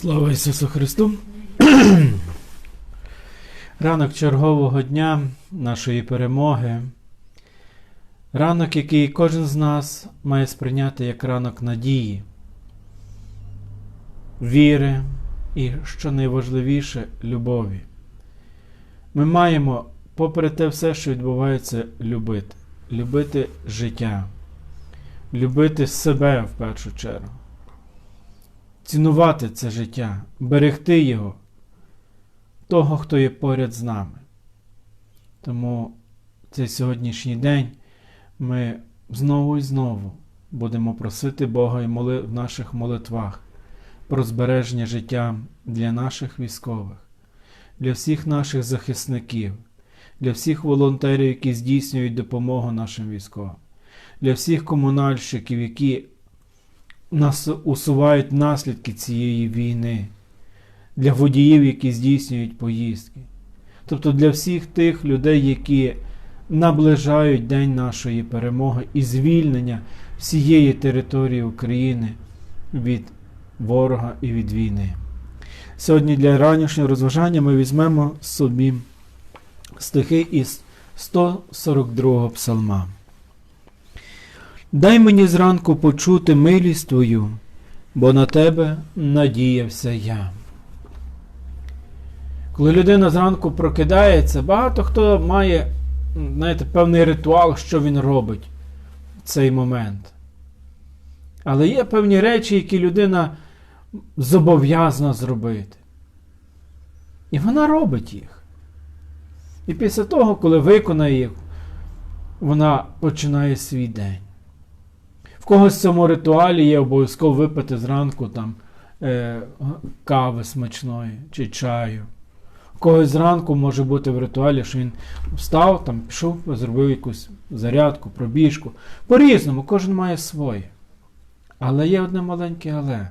Слава Ісусу Христу! Ранок чергового дня нашої перемоги. Ранок, який кожен з нас має сприйняти як ранок надії, віри і, що найважливіше, любові. Ми маємо, попри те все, що відбувається, любити. Любити життя, любити себе в першу чергу цінувати це життя, берегти його, того, хто є поряд з нами. Тому цей сьогоднішній день ми знову і знову будемо просити Бога і моли в наших молитвах про збереження життя для наших військових, для всіх наших захисників, для всіх волонтерів, які здійснюють допомогу нашим військовим, для всіх комунальщиків, які нас усувають наслідки цієї війни, для водіїв, які здійснюють поїздки. Тобто для всіх тих людей, які наближають День нашої перемоги і звільнення всієї території України від ворога і від війни. Сьогодні для ранішнього розважання ми візьмемо собі стихи із 142 псалма. Дай мені зранку почути милість Твою, бо на тебе надіявся я. Коли людина зранку прокидається, багато хто має знаєте, певний ритуал, що він робить в цей момент. Але є певні речі, які людина зобов'язана зробити. І вона робить їх. І після того, коли виконає їх, вона починає свій день. Когось в цьому ритуалі є обов'язково випити зранку там е, кави смачної чи чаю. В когось зранку може бути в ритуалі, що він встав, там, пішов, зробив якусь зарядку, пробіжку. По-різному, кожен має своє. Але є одне маленьке але.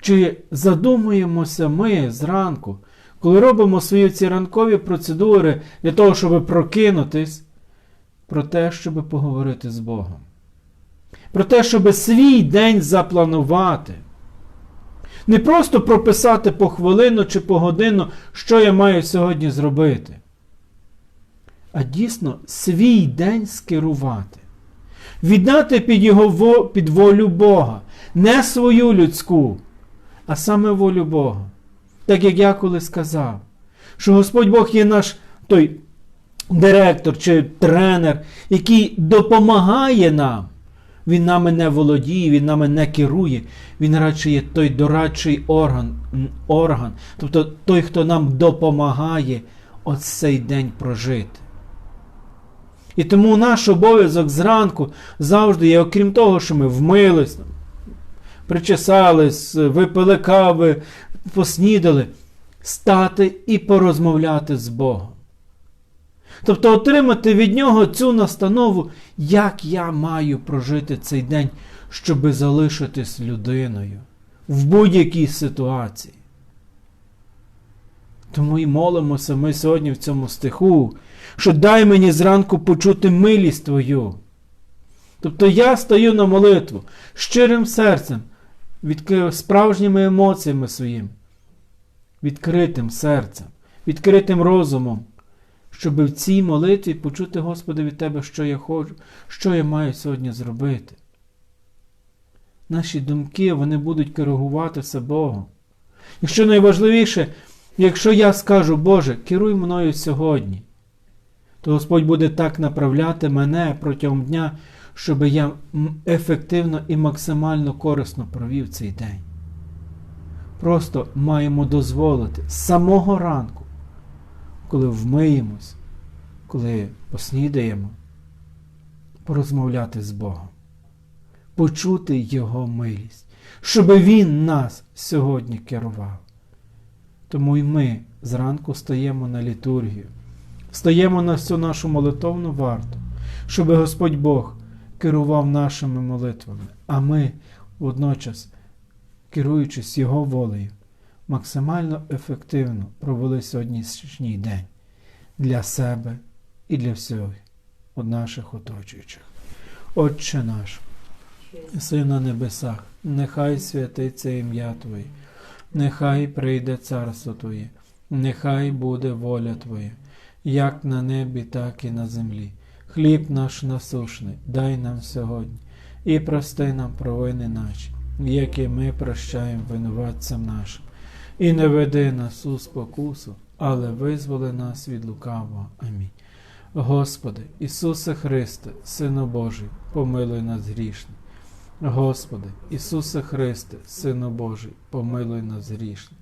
Чи задумуємося ми зранку, коли робимо свої ці ранкові процедури для того, щоб прокинутись, про те, щоб поговорити з Богом? Про те, щоб свій день запланувати. Не просто прописати по хвилину чи по годину, що я маю сьогодні зробити. А дійсно свій день скерувати. Віддати під його під волю Бога. Не свою людську, а саме волю Бога. Так як я коли сказав, що Господь Бог є наш той директор чи тренер, який допомагає нам. Він нами не володіє, він нами не керує, він радше є той дорадчий орган, орган, тобто той, хто нам допомагає оцей день прожити. І тому наш обов'язок зранку завжди є, окрім того, що ми вмились, причесались, випили кави, поснідали, стати і порозмовляти з Богом. Тобто отримати від нього цю настанову, як я маю прожити цей день, щоби залишитись людиною в будь-якій ситуації. Тому і молимося ми сьогодні в цьому стиху, що дай мені зранку почути милість Твою. Тобто я стаю на молитву щирим серцем, справжніми емоціями своїм, відкритим серцем, відкритим розумом щоб в цій молитві почути, Господи, від Тебе, що я хочу, що я маю сьогодні зробити. Наші думки вони будуть коригуватися Богом. Якщо найважливіше, якщо я скажу, Боже, керуй мною сьогодні, то Господь буде так направляти мене протягом дня, щоб я ефективно і максимально корисно провів цей день. Просто маємо дозволити з самого ранку коли вмиємось, коли поснідаємо, порозмовляти з Богом, почути Його милість, щоб Він нас сьогодні керував. Тому й ми зранку стаємо на літургію, стаємо на всю нашу молитовну варту, щоб Господь Бог керував нашими молитвами, а ми водночас, керуючись Його волею, максимально ефективно провели сьогоднішній день для себе і для всіх от наших оточуючих. Отче наш, Син на небесах, нехай святиться ім'я Твоє, нехай прийде царство Твоє, нехай буде воля Твоя, як на небі, так і на землі. Хліб наш насушний, дай нам сьогодні, і прости нам провини наші, які ми прощаємо винуватцям нашим. І не веди нас у спокусу, але визволи нас від лукавого. Амінь. Господи, Ісусе Христе, Сину Божий, помилуй нас грішних. Господи, Ісусе Христе, Сину Божий, помилуй нас грішних.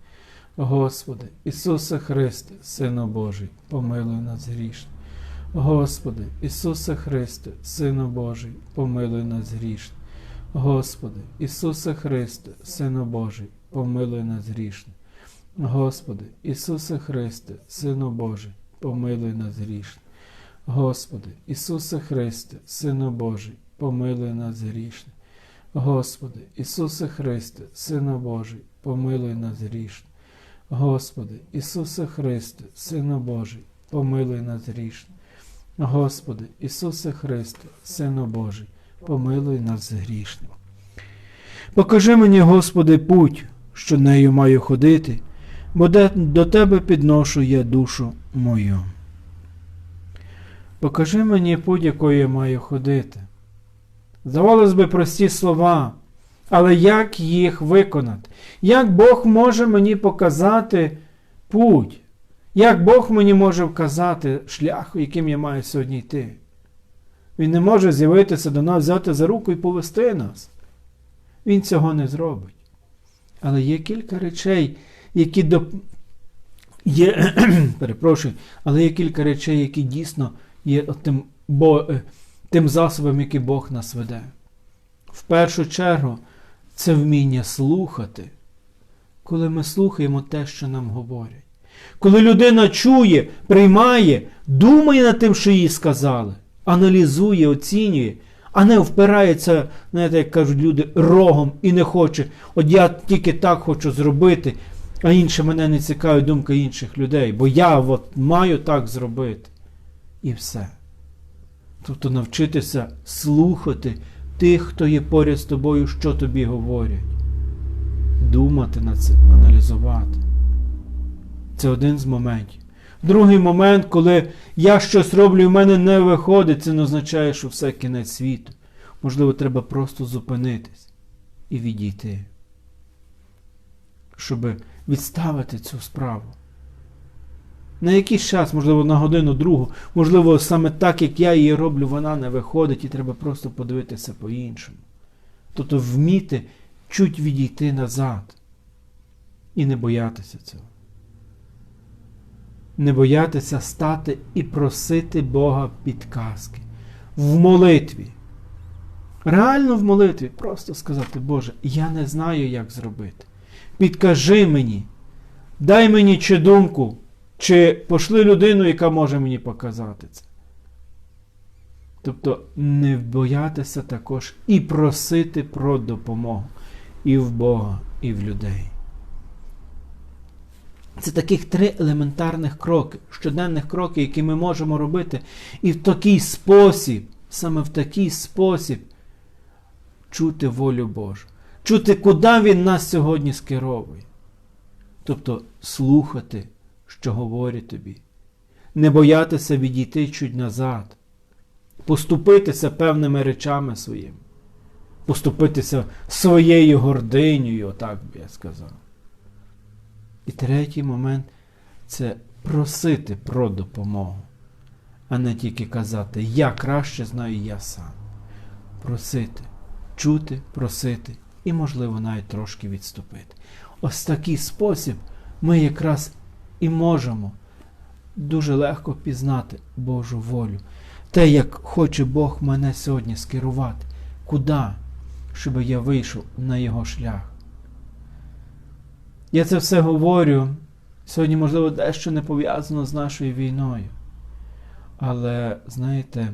Господи, Ісусе Христе, Сину Божий, помилуй нас грішних. Господи, Ісусе Христе, Сину Божий, помилуй нас грішних. Господи, Ісусе Христе, Сину Божий, помилуй нас грішних. Господи, Ісусе Христе, Сину Божий, помилуй нас грішних. Господи, Ісусе Христе, Сину Божий, помилуй нас грішних. Господи, Ісусе Христе, Сину Божий, помилуй нас грішних. Господи, Ісусе Христе, Сину Божий, помилуй нас грішних. Господи, Ісусе Христе, Сину Божий, помилуй нас грішних. Покажи мені, Господи, путь, що нею маю ходити, бо до Тебе підношу я душу мою. Покажи мені путь, якою я маю ходити. Здавалось би, прості слова, але як їх виконати? Як Бог може мені показати путь? Як Бог мені може вказати шлях, яким я маю сьогодні йти? Він не може з'явитися до нас, взяти за руку і повести нас. Він цього не зробить. Але є кілька речей, які до... є, перепрошую, але є кілька речей, які дійсно є тим, бо, тим засобом, який Бог нас веде. В першу чергу, це вміння слухати, коли ми слухаємо те, що нам говорять. Коли людина чує, приймає, думає над тим, що їй сказали, аналізує, оцінює, а не впирається, знаєте, як кажуть люди, рогом і не хоче, от я тільки так хочу зробити, а інше мене не цікавить думка інших людей, бо я от маю так зробити. І все. Тобто навчитися слухати тих, хто є поряд з тобою, що тобі говорять. Думати над цим, аналізувати. Це один з моментів. Другий момент, коли я щось роблю і в мене не виходить, це не означає, що все кінець світу. Можливо, треба просто зупинитись і відійти, щоб відставити цю справу. На якийсь час, можливо, на годину другу, можливо, саме так, як я її роблю, вона не виходить, і треба просто подивитися по-іншому. Тобто вміти чуть відійти назад і не боятися цього. Не боятися стати і просити Бога підказки в молитві. Реально в молитві просто сказати, Боже, я не знаю, як зробити. Підкажи мені, дай мені чи думку, чи пошли людину, яка може мені показати це. Тобто не боятися також і просити про допомогу і в Бога, і в людей. Це таких три елементарних кроки, щоденних кроки, які ми можемо робити, і в такий спосіб, саме в такий спосіб, чути волю Божу, чути, куди Він нас сьогодні скеровує. Тобто слухати, що говорить тобі, не боятися відійти чуть назад, поступитися певними речами своїми, поступитися своєю гординею, отак би я сказав. І третій момент це просити про допомогу, а не тільки казати Я краще знаю, я сам. Просити, чути, просити і, можливо, навіть трошки відступити. Ось такий спосіб ми якраз і можемо дуже легко пізнати Божу волю. Те, як хоче Бог мене сьогодні скерувати, куди, щоб я вийшов на його шлях. Я це все говорю. Сьогодні, можливо, дещо не пов'язано з нашою війною. Але, знаєте,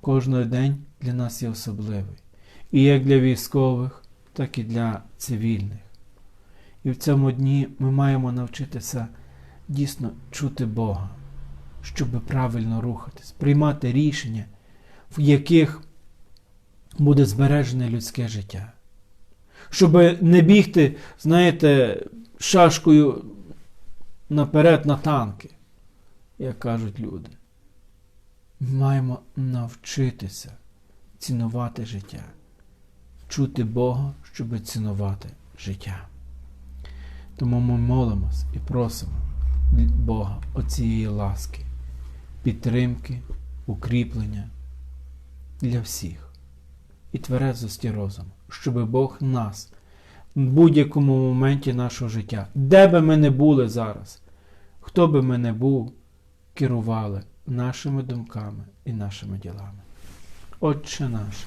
кожен день для нас є особливий. І як для військових, так і для цивільних. І в цьому дні ми маємо навчитися дійсно чути Бога, щоб правильно рухатись, приймати рішення, в яких буде збережене людське життя. щоб не бігти, знаєте, шашкою наперед на танки, як кажуть люди. Ми маємо навчитися цінувати життя, чути Бога, щоб цінувати життя. Тому ми молимось і просимо Бога оцієї ласки, підтримки, укріплення для всіх і тверезості розуму, щоб Бог нас в будь-якому моменті нашого життя, де би ми не були зараз, хто би ми не був, керували нашими думками і нашими ділами. Отче наш,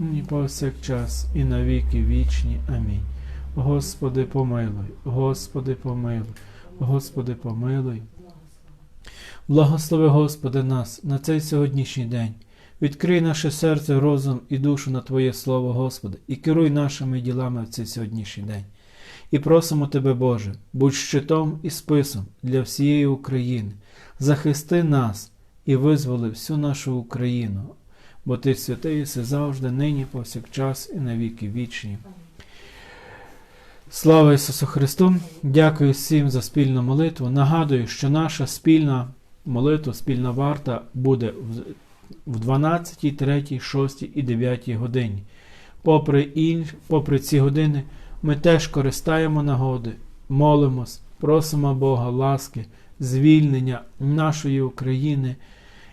і повсякчас, і на віки вічні. Амінь. Господи, помилуй, Господи, помилуй, Господи, помилуй. Благослови, Господи, нас на цей сьогоднішній день. Відкрий наше серце, розум і душу на Твоє Слово, Господи, і керуй нашими ділами в цей сьогоднішній день. І просимо Тебе, Боже, будь щитом і списом для всієї України. Захисти нас і визволи всю нашу Україну, бо Ти святий єси завжди, нині, повсякчас і на віки вічні. Слава Ісусу Христу! Дякую всім за спільну молитву. Нагадую, що наша спільна молитва, спільна варта буде в 12, 3, 6 і 9 годині. Попри, інш, попри ці години, ми теж користаємо нагоди, молимось, просимо Бога ласки, звільнення нашої України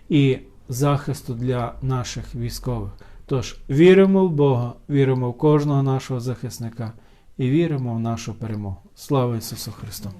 і захисту для наших військових. Тож віримо в Бога, віримо в кожного нашого захисника і віримо в нашу перемогу. Слава Ісусу Христу!